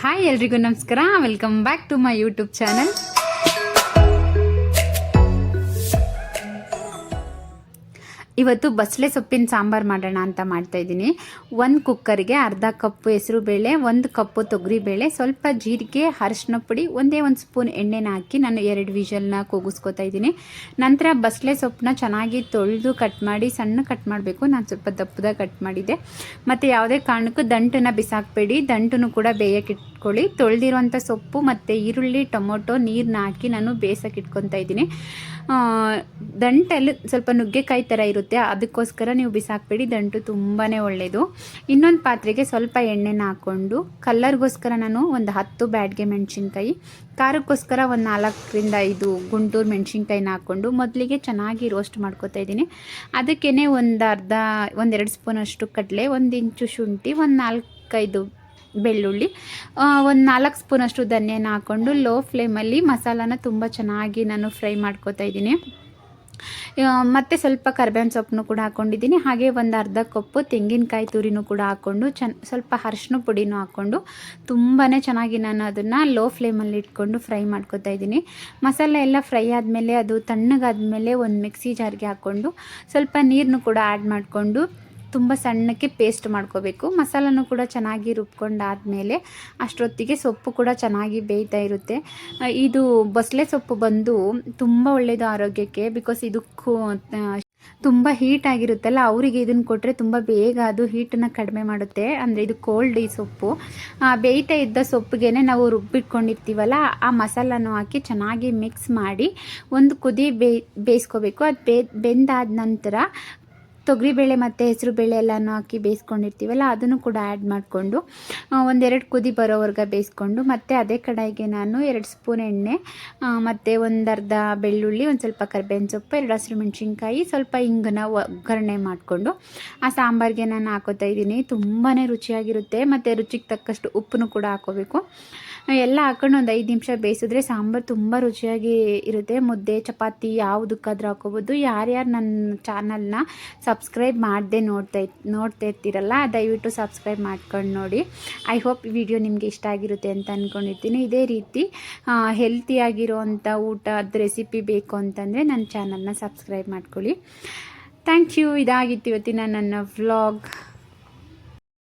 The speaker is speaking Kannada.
ಹಾಯ್ ಎಲ್ರಿಗೂ ನಮಸ್ಕಾರ. Welcome back to my YouTube channel ಇವತ್ತು ಬಸಳೆ ಸೊಪ್ಪಿನ ಸಾಂಬಾರು ಮಾಡೋಣ ಅಂತ ಮಾಡ್ತಾ ಇದ್ದೀನಿ. ಒಂದು ಕುಕ್ಕರ್ಗೆ ಅರ್ಧ ಕಪ್ಪು ಹೆಸರು ಬೇಳೆ, ಒಂದು ಕಪ್ಪು ತೊಗರಿ ಬೇಳೆ, ಸ್ವಲ್ಪ ಜೀರಿಗೆ, ಅರಿಶಿನ ಪುಡಿ, ಒಂದೇ ಒಂದು ಸ್ಪೂನ್ ಎಣ್ಣೆನ ಹಾಕಿ ನಾನು ಎರಡು ವಿಷಲ್ನ ಕೂಗಿಸ್ಕೊತಾ ಇದ್ದೀನಿ. ನಂತರ ಬಸಳೆ ಸೊಪ್ಪನ್ನ ಚೆನ್ನಾಗಿ ತೊಳೆದು ಕಟ್ ಮಾಡಿ, ಸಣ್ಣ ಕಟ್ ಮಾಡಬೇಕು. ನಾನು ಸ್ವಲ್ಪ ದಪ್ಪದಾಗ ಕಟ್ ಮಾಡಿದ್ದೆ. ಮತ್ತು ಯಾವುದೇ ಕಾರಣಕ್ಕೂ ದಂಟನ್ನು ಬಿಸಾಕಬೇಡಿ. ದಂಟನ್ನು ಕೂಡ ಬೇಯಕ್ಕೆ ಇಟ್ಕೊಳ್ಳಿ. ತೊಳೆದಿರುವಂಥ ಸೊಪ್ಪು ಮತ್ತು ಈರುಳ್ಳಿ, ಟೊಮೊಟೊ ನೀರನ್ನ ಹಾಕಿ ನಾನು ಬೇಯಿಸೋಕೆ ಇಟ್ಕೊತಾ ಇದ್ದೀನಿ. ದಂಟಲ್ಲಿ ಸ್ವಲ್ಪ ನುಗ್ಗೆಕಾಯಿ ಥರ ಇರುತ್ತೆ ಅದಕ್ಕೋಸ್ಕರ ನೀವು ಬಿಸಾಕಬೇಡಿ. ದಂಟು ತುಂಬಾ ಒಳ್ಳೆಯದು ಇನ್ನೊಂದು ಪಾತ್ರೆಗೆ ಸ್ವಲ್ಪ ಎಣ್ಣೆನ ಹಾಕ್ಕೊಂಡು ಕಲ್ಲರ್ಗೋಸ್ಕರ ನಾನು ಒಂದು ಹತ್ತು ಬ್ಯಾಡ್ಗೆ ಮೆಣಸಿನ್ಕಾಯಿ, ಖಾರಕ್ಕೋಸ್ಕರ ಒಂದು ನಾಲ್ಕರಿಂದ ಐದು ಗುಂಟೂರು ಮೆಣಸಿನ್ಕಾಯಿನ ಹಾಕ್ಕೊಂಡು ಮೊದಲಿಗೆ ಚೆನ್ನಾಗಿ ರೋಸ್ಟ್ ಮಾಡ್ಕೋತಾ ಇದ್ದೀನಿ. ಅದಕ್ಕೇ ಒಂದು ಅರ್ಧ ಒಂದೆರಡು ಸ್ಪೂನಷ್ಟು ಕಡಲೆ, ಒಂದು ಇಂಚು ಶುಂಠಿ, ಒಂದು ನಾಲ್ಕೈದು ಬೆಳ್ಳುಳ್ಳಿ ಒಂದು ನಾಲ್ಕು ಸ್ಪೂನಷ್ಟು ಧನ್ಯನ ಹಾಕ್ಕೊಂಡು ಲೋ ಫ್ಲೇಮಲ್ಲಿ ಮಸಾಲಾನ ತುಂಬ ಚೆನ್ನಾಗಿ ನಾನು ಫ್ರೈ ಮಾಡ್ಕೋತಾ ಇದ್ದೀನಿ. ಮತ್ತು ಸ್ವಲ್ಪ ಕರ್ಬೇವಿನ ಸೊಪ್ಪನ್ನು ಕೂಡ ಹಾಕ್ಕೊಂಡಿದ್ದೀನಿ ಹಾಗೆ ಒಂದು ಅರ್ಧ ಕಪ್ಪು ತೆಂಗಿನಕಾಯಿ ತುರಿನೂ ಕೂಡ ಹಾಕ್ಕೊಂಡು ಚೆನ್ನ ಸ್ವಲ್ಪ ಅರ್ಶಿನ ಪುಡಿನೂ ಹಾಕ್ಕೊಂಡು ತುಂಬಾ ಚೆನ್ನಾಗಿ ನಾನು ಅದನ್ನು ಲೋ ಫ್ಲೇಮಲ್ಲಿ ಇಟ್ಕೊಂಡು ಫ್ರೈ ಮಾಡ್ಕೊತಾ ಇದ್ದೀನಿ. ಮಸಾಲೆ ಎಲ್ಲ ಫ್ರೈ ಆದಮೇಲೆ ಅದು ತಣ್ಣಗಾದ್ಮೇಲೆ ಒಂದು ಮಿಕ್ಸಿ ಜಾರ್ಗೆ ಹಾಕ್ಕೊಂಡು ಸ್ವಲ್ಪ ನೀರನ್ನು ಕೂಡ ಆ್ಯಡ್ ಮಾಡಿಕೊಂಡು ತುಂಬ ಸಣ್ಣಕ್ಕೆ ಪೇಸ್ಟ್ ಮಾಡ್ಕೋಬೇಕು. ಮಸಾಲನೂ ಕೂಡ ಚೆನ್ನಾಗಿ ರುಬ್ಕೊಂಡಾದಮೇಲೆ ಅಷ್ಟೊತ್ತಿಗೆ ಸೊಪ್ಪು ಕೂಡ ಚೆನ್ನಾಗಿ ಬೇಯ್ತಾ ಇರುತ್ತೆ. ಇದು ಬಸಳೆ ಸೊಪ್ಪು ಬಂದು ತುಂಬ ಒಳ್ಳೆಯದು ಆರೋಗ್ಯಕ್ಕೆ ಬಿಕಾಸ್ ಇದು ತುಂಬ ಹೀಟ್ ಆಗಿರುತ್ತಲ್ಲ, ಅವರಿಗೆ ಇದನ್ನು ಕೊಟ್ಟರೆ ತುಂಬ ಬೇಗ ಅದು ಹೀಟನ್ನು ಕಡಿಮೆ ಮಾಡುತ್ತೆ. ಅಂದರೆ ಇದು ಕೋಲ್ಡ್ ಈ ಸೊಪ್ಪು. ಬೇಯ್ತಾ ಇದ್ದ ಸೊಪ್ಪಿಗೆ ನಾವು ರುಬ್ಬಿಟ್ಕೊಂಡಿರ್ತೀವಲ್ಲ, ಆ ಮಸಾಲನೂ ಹಾಕಿ ಚೆನ್ನಾಗಿ ಮಿಕ್ಸ್ ಮಾಡಿ ಒಂದು ಕುದಿ ಬೇಯ್, ಬೇಯಿಸ್ಕೋಬೇಕು. ಅದು ಬೆಂದಾದ ನಂತರ ತೊಗರಿಬೇಳೆ ಮತ್ತು ಹೆಸರು ಬೇಳೆ ಎಲ್ಲನೂ ಹಾಕಿ ಬೇಯಿಸ್ಕೊಂಡಿರ್ತೀವಲ್ಲ, ಅದನ್ನು ಕೂಡ ಆ್ಯಡ್ ಮಾಡಿಕೊಂಡು ಒಂದೆರಡು ಕುದಿ ಬರೋವರೆಗೆ ಬೇಯಿಸ್ಕೊಂಡು, ಮತ್ತು ಅದೇ ಕಡಾಯಿಗೆ ನಾನು ಎರಡು ಸ್ಪೂನ್ ಎಣ್ಣೆ ಮತ್ತು ಒಂದು ಅರ್ಧ ಬೆಳ್ಳುಳ್ಳಿ, ಒಂದು ಸ್ವಲ್ಪ ಕರ್ಬೇವಿನ ಸೊಪ್ಪು, ಎರಡು ಹಸಿರು ಮೆಣಸಿನ್ಕಾಯಿ, ಸ್ವಲ್ಪ ಇಂಗನ ಒಗ್ಗರಣೆ ಮಾಡಿಕೊಂಡು, ಆ ಸಾಂಬಾರಿಗೆ ನಾನು ಹಾಕೋತಾ ಇದ್ದೀನಿ. ತುಂಬಾ ರುಚಿಯಾಗಿರುತ್ತೆ, ಮತ್ತು ರುಚಿಗೆ ತಕ್ಕಷ್ಟು ಉಪ್ಪನ್ನು ಕೂಡ ಹಾಕೋಬೇಕು. ಎಲ್ಲ ಹಾಕೊಂಡು ಒಂದು ಐದು ನಿಮಿಷ ಬೇಯಿಸಿದ್ರೆ ಸಾಂಬಾರು ತುಂಬ ರುಚಿಯಾಗಿ ಇರುತ್ತೆ. ಮುದ್ದೆ, ಚಪಾತಿ ಯಾವುದಕ್ಕಾದ್ರೂ ಹಾಕೋಬೋದು ಯಾರ್ಯಾರು ನನ್ನ ಚಾನಲ್ನ ಸಬ್ಸ್ಕ್ರೈಬ್ ಮಾಡದೆ ನೋಡ್ತಾ ನೋಡ್ತಾ ಇರ್ತೀರಲ್ಲ, ದಯವಿಟ್ಟು ಸಬ್ಸ್ಕ್ರೈಬ್ ಮಾಡ್ಕೊಂಡು ನೋಡಿ. ಐ ಹೋಪ್ ವಿಡಿಯೋ ನಿಮಗೆ ಇಷ್ಟ ಆಗಿರುತ್ತೆ ಅಂತ ಅಂದ್ಕೊಂಡಿರ್ತೀನಿ ಇದೇ ರೀತಿ ಹೆಲ್ತಿಯಾಗಿರುವಂಥ ಊಟದ ರೆಸಿಪಿ ಬೇಕು ಅಂತಂದರೆ ನನ್ನ ಚಾನಲ್ನ ಸಬ್ಸ್ಕ್ರೈಬ್ ಮಾಡ್ಕೊಳ್ಳಿ. Thank you. ಇದಾಗಿತ್ತು ಇವತ್ತಿನ ನನ್ನ ವ್ಲಾಗ್